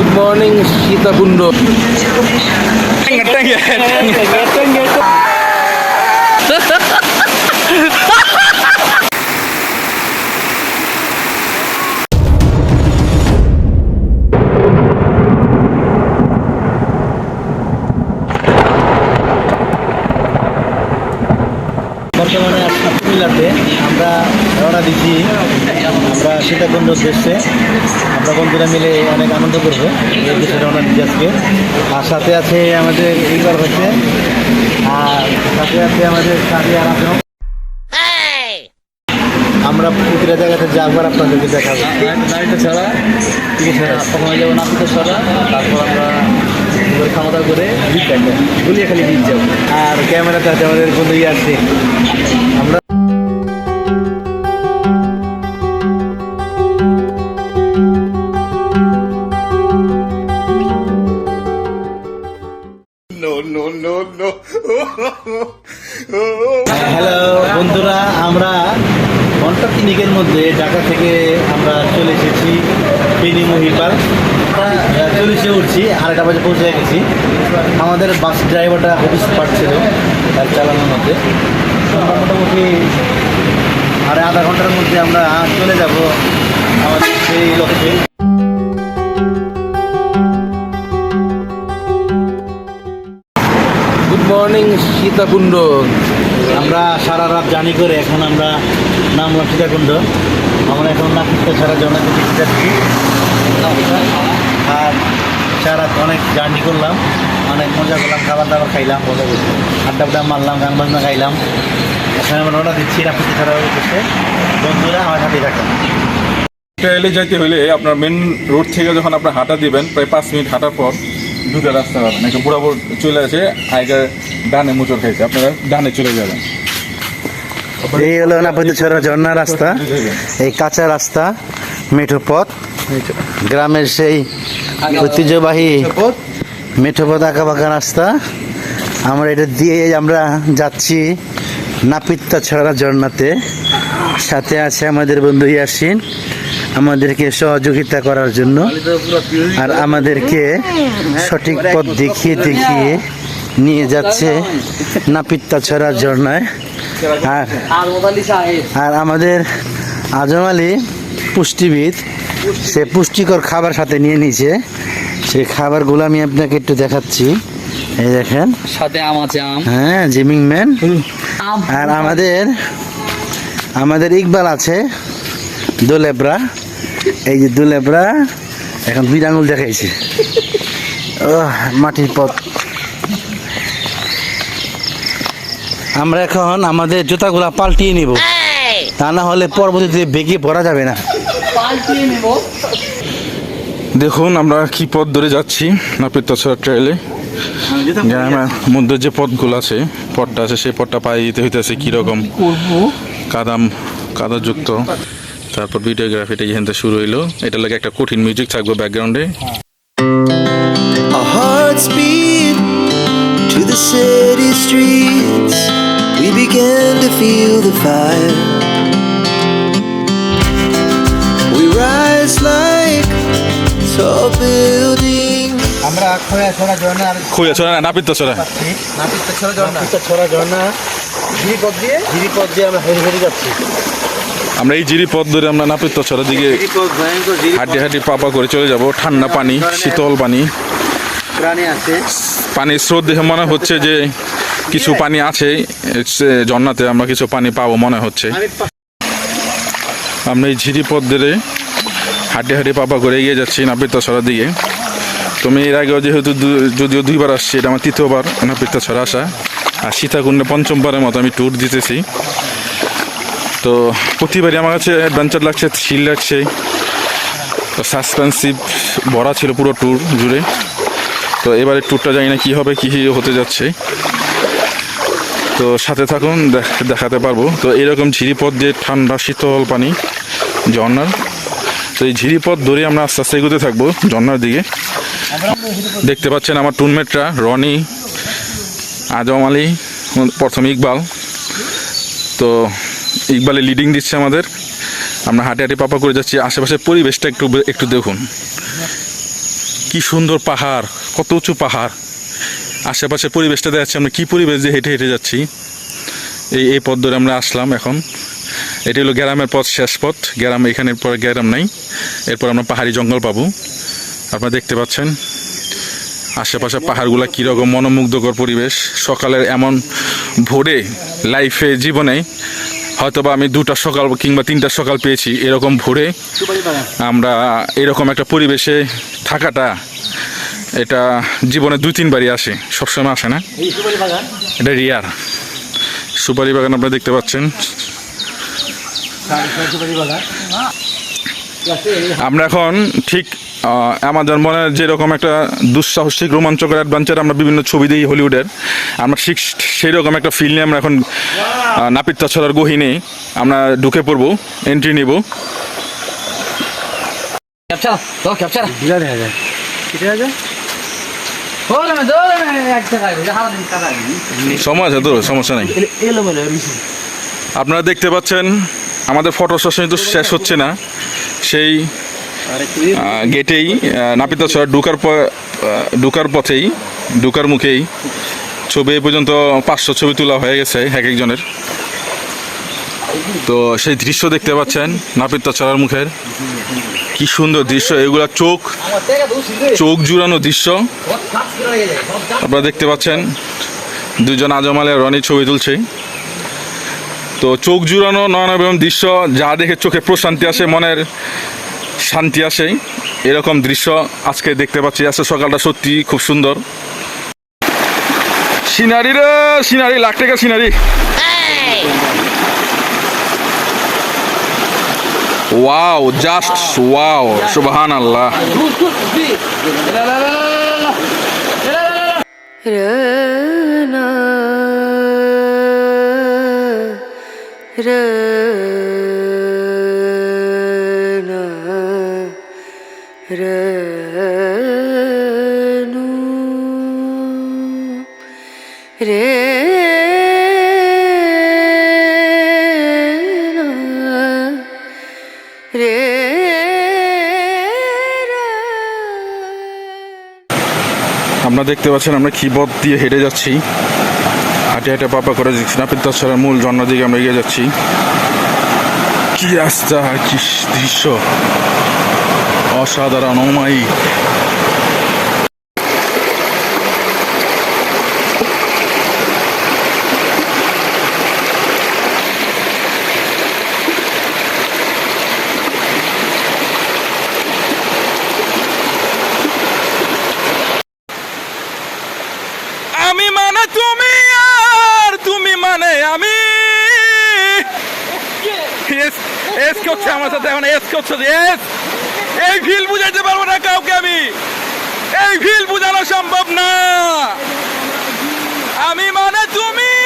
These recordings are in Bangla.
গুড মর্নিং সীতাকুণ্ড বর্তমানে আজকে কুমিল্লাতে। আমরা রওনা দিচ্ছি। আমরা সীতাকুণ্ড উদ্দেশ্যে আমরা বন্ধুরা মিলে অনেক আনন্দ করব এই রওনা দিচ্ছি আজকে। আর সাথে আছে আমাদের ইকবার হচ্ছে আর সাথে আছে আমাদের সাথে আর আজম। আমরা প্রতিটা জায়গাতে যাবার আপনাদেরকে দেখাবো। গাড়িটা ছাড়া ঠিক আছে প্রথমে যাব নাপিত সরা তারপর আমরা খাওয়া দাওয়া করে গুলিয়ে খালি বিচ যাব। আর ক্যামেরাতে আছে আমাদের বন্ধু আছে আমরা হ্যালো বন্ধুরা, আমরা ঘণ্টা তিনিকের মধ্যে ঢাকা থেকে আমরা চলে এসেছি বেনি মহিপাল। এসে উঠছি, আড়াইটা বাজে পৌঁছে গেছি। আমাদের বাস ড্রাইভারটা অফিস পাচ্ছিল তার চালানোর মধ্যে। মোটামুটি আড়াই আধা ঘণ্টার মধ্যে আমরা চলে যাব আমাদের সেই লক্ষ্যে গুড মর্নিং সীতাকুণ্ড আমরা সারা রাত জার্নি করে এখন আমরা নামলাম সীতাকুণ্ড আমরা এখন নাপিতটা সারা জনাতে দেখতে যাচ্ছি আর সারা রাত অনেক জার্নি করলাম। অনেক মজা করলাম খাবার দাবার খাইলাম মজা করছি আড্ডা আড্ডা মারলাম গান বাজনা খাইলাম। এখন আমরা রওনা দিচ্ছি নাপিতে ছাড়া করতে বন্ধুরা আমার সাথে থাকেন। ট্রেলে যাইতে হলে আপনার মেন রোড থেকে যখন আপনার হাঁটা দিবেন প্রায় পাঁচ মিনিট হাঁটার পর দুটো রাস্তা পাবেন একটা বুড়াবুড় চলে আসে আগের ডানে মুচর খাইছে আপনারা ডানে চলে যাবেন। এই হলো নাপিতে ছাড়া ঝর্ণা রাস্তা এই কাঁচা রাস্তা মেঠো পথ। গ্রামের সেই ঐতিহ্যবাহী মেঠো পথ। আঁকা বাঁকা রাস্তা। আমরা এটা দিয়ে আমরা যাচ্ছি নাপিত্তা ছড়া ঝর্ণাতে। সাথে আছে আমাদের বন্ধু ইয়াসিন। আমাদেরকে সহযোগিতা করার জন্য আর আমাদেরকে সঠিক পথ দেখিয়ে দেখিয়ে নিয়ে যাচ্ছে নাপিত্তা ছড়া ঝর্ণায়। আর আর আমাদের আজম আলী পুষ্টিবিদ সে পুষ্টিকর খাবার সাথে নিয়ে নিয়েছে। সেই খাবারগুলো আমি আপনাকে একটু দেখাচ্ছি। এই দেখেন। সাথে আম আছে আম। হ্যাঁ জিমিং ম্যান। আর আমাদের আমাদের ইকবাল আছে দোলেবরা। এই যে দোলেবরা এখন দুই আঙুল দেখাইছে। ও মাটির পথ। আমরা এখন আমাদের জুতাগুলা পাল্টিয়ে নিব। তা না হলে পরবর্তীতে বেগে পড়া যাবে না। দেখুন আমরা কি পথ ধরে যাচ্ছি নাপিতাছড়া ট্রেলে গ্রামের মধ্যে যে পথগুলো আছে পথটা আছে সেই পথটা পাই দিতে হইতেছে কীরকম? কাদাম কাদাযুক্ত। তারপর ভিডিওগ্রাফিটা যেখান থেকে শুরু হইল এটা লাগে একটা কঠিন মিউজিক থাকবে ব্যাকগ্রাউন্ডে to the city streets. We began to feel the fire. We rise like tall buildings. আমরা খোয়া ছড়া ঝর্ণা আর খুঁজে ছড়া নাপিতাছড়া নাপিত ছড়া ঝর্ণা নাপিত ছড়া ঝর্ণা গিরিপথ দিয়ে গিরিপথ দিয়ে আমরা হেঁটে হেঁটে যাচ্ছি আমরা এই জিরি পথ ধরে আমরা নাপিতাছড়া দিকে গিরিপথ হাঁটি হাঁটি পাপা করে চলে যাব। ঠান্ডা পানি শীতল পানি। পানির স্রোত দেখে মনে হচ্ছে যে কিছু পানি আছে সে ঝর্ণাতে আমরা কিছু পানি পাবো মনে হচ্ছে। আমরা এই ঝিরি পথ ধরে হাঁটি হাঁটি পাপা করে এগিয়ে যাচ্ছি নাপিতাছড়ার দিকে। তুমি এর আগেও যেহেতু দু- যদিও দুইবার আসছি এটা আমার তৃতীয়বার নাপিতাছড়া আসা। আর সীতাকুণ্ডে পঞ্চমবারের মতো আমি ট্যুর দিতেছি। তো প্রতিবারই আমার কাছে অ্যাডভেঞ্চার লাগছে থ্রিল লাগছে। তো সাসপেন্সিভ ভরা ছিল পুরো ট্যুর জুড়ে। তো এবারে ট্যুরটা জানি না কী হবে, কী হতে যাচ্ছে। তো সাথে থাকুন দেখাতে পারব। তো এরকম ঝিরিপথ দিয়ে ঠান্ডা শীতল পানি ঝর্নার তো এই ঝিরিপথ ধরে আমরা আস্তে আস্তে এগোতে থাকব ঝর্নার দিকে। দেখতে পাচ্ছেন আমার টুনমেটরা রনি, আজম আলী, প্রথম ইকবাল। তো ইকবালে লিডিং দিচ্ছে আমাদের। আমরা হাঁটে হাঁটে পাপা করে যাচ্ছি, আশেপাশের পরিবেশটা একটু একটু দেখুন। কি সুন্দর পাহাড়, কত উঁচু পাহাড়। আশেপাশে পরিবেশটা দেখাচ্ছি আমরা, কি পরিবেশ দিয়ে হেঁটে হেঁটে যাচ্ছি। এই এই পথ ধরে আমরা আসলাম এখন। এটি হলো গ্রামের পথ, শেষ পথ। গ্রাম এখানের পর গ্রাম নাই। এরপর আমরা পাহাড়ি জঙ্গল পাবো। আপনারা দেখতে পাচ্ছেন আশেপাশে পাহাড়গুলো কীরকম মনোমুগ্ধকর পরিবেশ। সকালের এমন ভোরে লাইফে জীবনে হয়তোবা আমি দুটা সকাল কিংবা তিনটা সকাল পেয়েছি এরকম ভোরে। আমরা এরকম একটা পরিবেশে থাকাটা এটা জীবনে দুই, তিনবারই আসে, সবসময় আসে না। এটা রিয়ার সুপারি বাগান আপনারা দেখতে পাচ্ছেন। আমরা এখন ঠিক আমাদের মনে যেরকম একটা দুঃসাহসিক, রোমাঞ্চকর অ্যাডভেঞ্চার আমরা বিভিন্ন ছবি দিই হলিউডের আমরা ঠিক সেই রকম একটা ফিল নিয়ে আমরা এখন নাপিত তাছাড়ার গহিনে আমরা ঢুকে পড়ব এন্ট্রি নিব। ক্যাপচার তো ক্যাপচার। বিলা দেখা যায়। যায়? সমস্যা নেই। আপনারা দেখতে পাচ্ছেন আমাদের ফটো সেশন তো শেষ হচ্ছে না। সেই গেটেই নাপিতাছড়া ঢুকার প- ঢুকার পথেই ঢুকার মুখেই ছবি এ পর্যন্ত পাঁচশো ছবি তোলা হয়ে গেছে এক একজনের। তো সেই দৃশ্য দেখতে পাচ্ছেন নাপিতাছড়ার মুখের। কি সুন্দর দৃশ্য, এগুলা চোখ চোখ জুড়ানো দৃশ্য। আপনারা দেখতে পাচ্ছেন, দুজন আজমালে রনি ছবি তুলছে। তো চোখ জুড়ানো নয়নবেম দৃশ্য, যা দেখে চোখে প্রশান্তি আসে, মনের শান্তি আসে, এরকম দৃশ্য আজকে দেখতে পাচ্ছি। আজকে সকালটা সত্যি খুব সুন্দর। সিনারি রে সিনারি লাখ টাকা সিনারি। ওয়াও জাস্ট ওয়াও সুবহান আল্লাহ দুস Rena আমরা দেখতে পাচ্ছেন, আমরা কি বদ দিয়ে হেঁটে যাচ্ছি। হাঁটে হাঁটে পাপা করে নাপিতাছড়ার মূল ঝর্ণার দিকে আমরা এগিয়ে যাচ্ছি। কি রাস্তা, কি দৃশ্য। অসাধারণ অমায়িক আমি মানে তুমি আর তুমি মানে আমি এস এস করছে আমার সাথে এখন এস করছে এস এই ফিল বুঝাইতে পারব না কাউকে আমি। এই ফিল বুঝানো সম্ভব না। আমি মানে তুমি।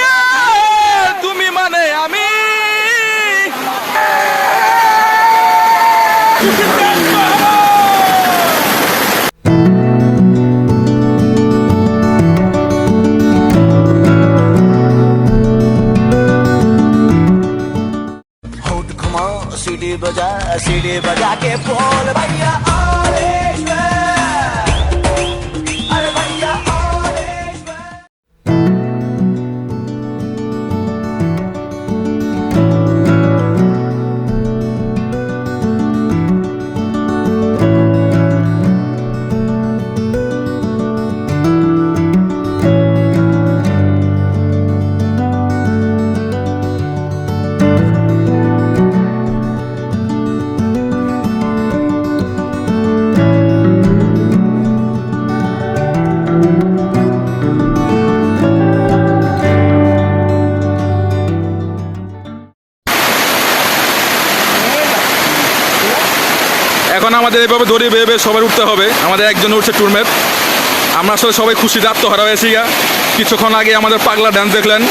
सीढ़ी बजा सीढ़ी बजा के बोल भैया आदेश এখন আমাদের এভাবে দড়ি বেয়ে বেয়ে সবাই উঠতে হবে। আমাদের একজন উঠছে টুরমেট আমরা আসলে সবাই খুশিতে আত্মহারা হয়েছি কিছুক্ষণ আগে আমাদের পাগলা ডান্স দেখলেন।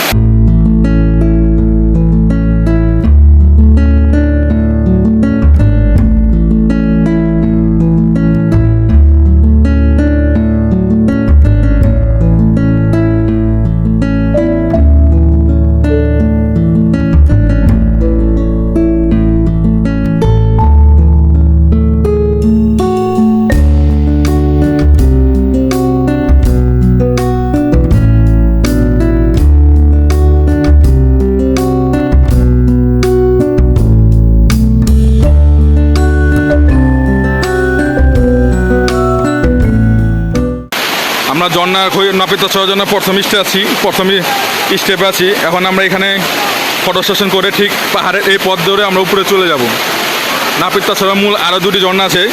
ঝর্ণা নাপিত ছড়ার জন্য প্রথম স্টে আছি, প্রথম স্টেপে আছি। এখন আমরা এখানে ফটো সেশন করে ঠিক পাহাড়ের এই পথ ধরে আমরা উপরে চলে যাব। নাপিত ছড়ার মূল আরও দুটি ঝর্ণা আছে।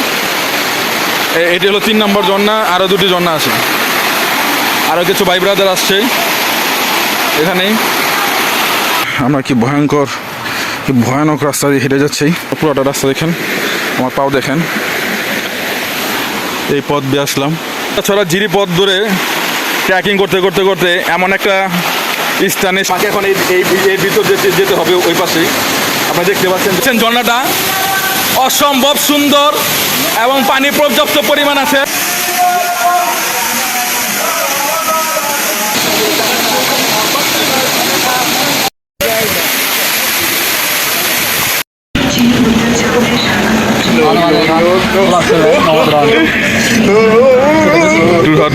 এটি হলো তিন নম্বর ঝর্ণা আরও দুটি ঝর্ণা আছে। আরও কিছু ভাই ব্রাদার আসছে এখানে। আমরা কি ভয়ঙ্কর, কি ভয়ানক রাস্তা দিয়ে হেঁটে যাচ্ছি। পুরোটা রাস্তা দেখেন, আমার পাও দেখেন। এই পথ দিয়ে আসলাম। তাছাড়া জিরি পথ ধরে ট্র্যাকিং করতে করতে করতে এমন একটা স্থানে আমাকে এখন এই এই ভিতর যেতে যেতে হবে ওই পাশেই। আপনারা দেখতে পাচ্ছেন। ঝর্ণাটা? অসম্ভব সুন্দর এবং পানি পর্যাপ্ত পরিমাণ আছে।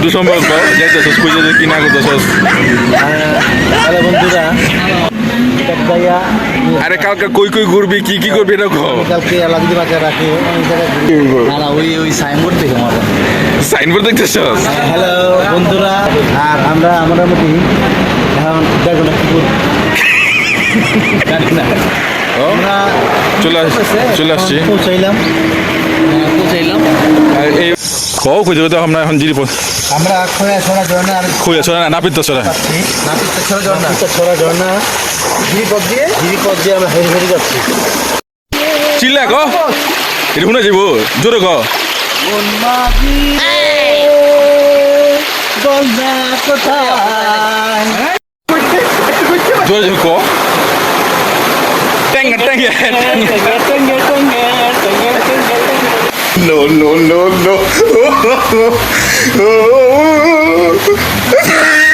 দু সম্ভব যাইতেছস খুঁজে যে কিনা করতেছস। হ্যালো বন্ধুরা আরে কালকে কই কই ঘুরবি কি কি করবি এটা কালকে আলাদি বাজার রাখি না না ওই ওই সাইনবোর্ড দেখে মারা সাইনবোর্ড দেখতেছস? হ্যালো বন্ধুরা আর আমরা আমরা মধ্যে এখন দেখো না কি করব জানি না। আমরা চলে আস চলে আসছি। পৌঁছাইলাম। হ্যাঁ, পৌঁছাইলাম। কও খুঁজে তো আমরা এখন জিরি আমরা খোয়া ছড়া ঝর্ণা আর চলে না নাপিত ছড়া নাপিত ছড়া ঝর্ণা ছড়া ঝর্ণা গিরিপথ দিয়ে? গিরিপথ দিয়ে আমরা হেরে হেরে যাচ্ছি। চিল্লা ক এটা শুনে যাব জোরে ক জোরে জোরে ক ট্যাঙ্গা ট্যাঙ্গা No, no, no, no.